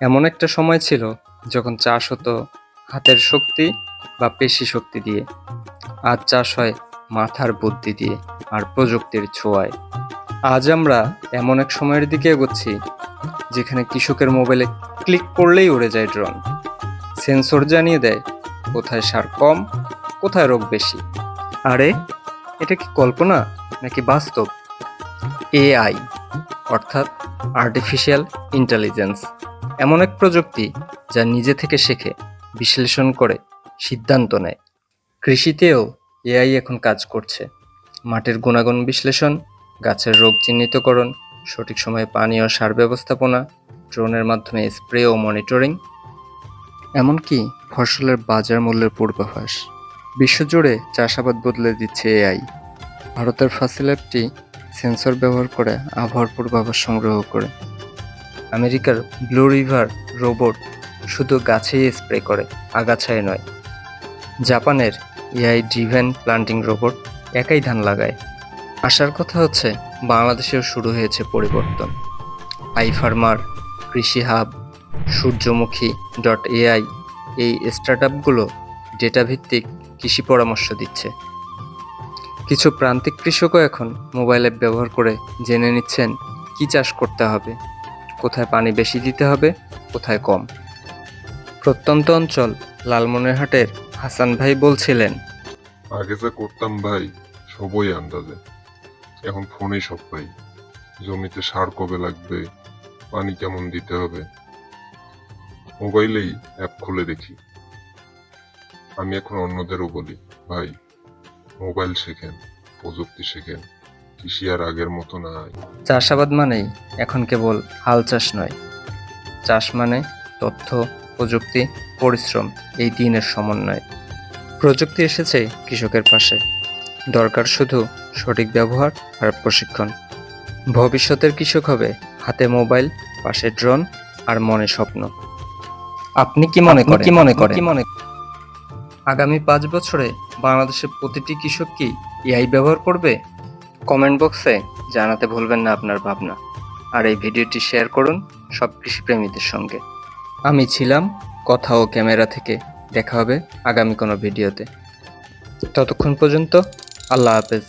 এমন একটা সময় ছিল যখন চাষ হতো হাতের শক্তি বা পেশি শক্তি দিয়ে। আজ চাষ হয় মাথার বুদ্ধি দিয়ে আর প্রযুক্তির ছোঁয়ায়। আজ আমরা এমন এক সময়ের দিকে এগোচ্ছি যেখানে কৃষকের মোবাইলে ক্লিক করলেই উড়ে যায় ড্রোন। সেন্সর জানিয়ে দেয় কোথায় সার কম, কোথায় রোগ বেশি। আরে, এটা কি কল্পনা নাকি বাস্তব? এআই, অর্থাৎ আর্টিফিশিয়াল ইন্টেলিজেন্স এমন এক প্রযুক্তি যা নিজে থেকে শেখে, বিশ্লেষণ করে, সিদ্ধান্ত নেয়। কৃষিতেও এআই এখন কাজ করছে। মাটির গুণাগুণ বিশ্লেষণ, গাছের রোগ চিহ্নিতকরণ, সঠিক সময়ে পানি ও সার ব্যবস্থাপনা, ড্রোনের মাধ্যমে স্প্রে ও মনিটরিং, এমনকি ফসলের বাজার মূল্যের পূর্বাভাস। বিশ্বজুড়ে চাষাবাদ বদলে দিচ্ছে এআই। ভারতের ফাসিল্যাবটি সেন্সর ব্যবহার করে আবহাওয়ার পূর্বাভাস সংগ্রহ করে। আমেরিকার ব্লু রিভার রোবট শুধু গাছেই স্প্রে করে আগাছায় নয়। জাপানের এআই ড্রিভেন প্লান্টিং রোবট একাই ধান লাগায়। আসার কথা হচ্ছে, বাংলাদেশেও শুরু হয়েছে পরিবর্তন। I farmer Krishi hub Surjomukhi dot AI এই স্টার্টআপগুলো ডেটা ভিত্তিক কৃষি পরামর্শ দিচ্ছে। কিছু প্রান্তিক কৃষকও এখন মোবাইল অ্যাপ ব্যবহার করে জেনে নিচ্ছেন কি চাষ করতে হবে। কোথায় পানি বেশি দিতে হবে, কোথায় কম। প্রত্যন্ত অঞ্চল, লালমনিরহাটের হাসান ভাই বলছিলেন। আগে যা করতাম ভাই, সবই আন্দাজে। এখন ফোনে সব পাই। জমিতে সার কবে লাগবে, পানি কেমন দিতে হবে। মোবাইলেই অ্যাপ খুলে দেখি। আমি এখন অন্যদেরও বলি, ভাই, মোবাইল শেখেন, প্রযুক্তি শেখেন। কৃষি আর আগের মতো নাই। চাষাবাদ মানেই এখন কেবল হাল চাষ নয়। চাষ মানে তথ্য প্রযুক্তি পরিশ্রম এই দিনের সমন্বয়। প্রযুক্তি এসেছে কৃষকের পাশে। দরকার শুধু সঠিক ব্যবহার আর প্রশিক্ষণ। ভবিষ্যতের কৃষক হবে হাতে মোবাইল পাশে ড্রোন আর মনে স্বপ্ন। আপনি কি মনে করেন কি মনে করেন? কি মনে আগামী পাঁচ বছরে বাংলাদেশের প্রতিটি কৃষক কি এআই ব্যবহার করবে? কমেন্ট বক্সে জানাতে ভুলবেন না আপনার ভাবনা। আর এই ভিডিওটি শেয়ার করুন সব কৃষিপ্রেমীদের সঙ্গে। আমি ছিলাম কথা ও ক্যামেরা থেকে। দেখা হবে আগামী কোনো ভিডিওতে। ততক্ষণ পর্যন্ত আল্লাহ হাফেজ।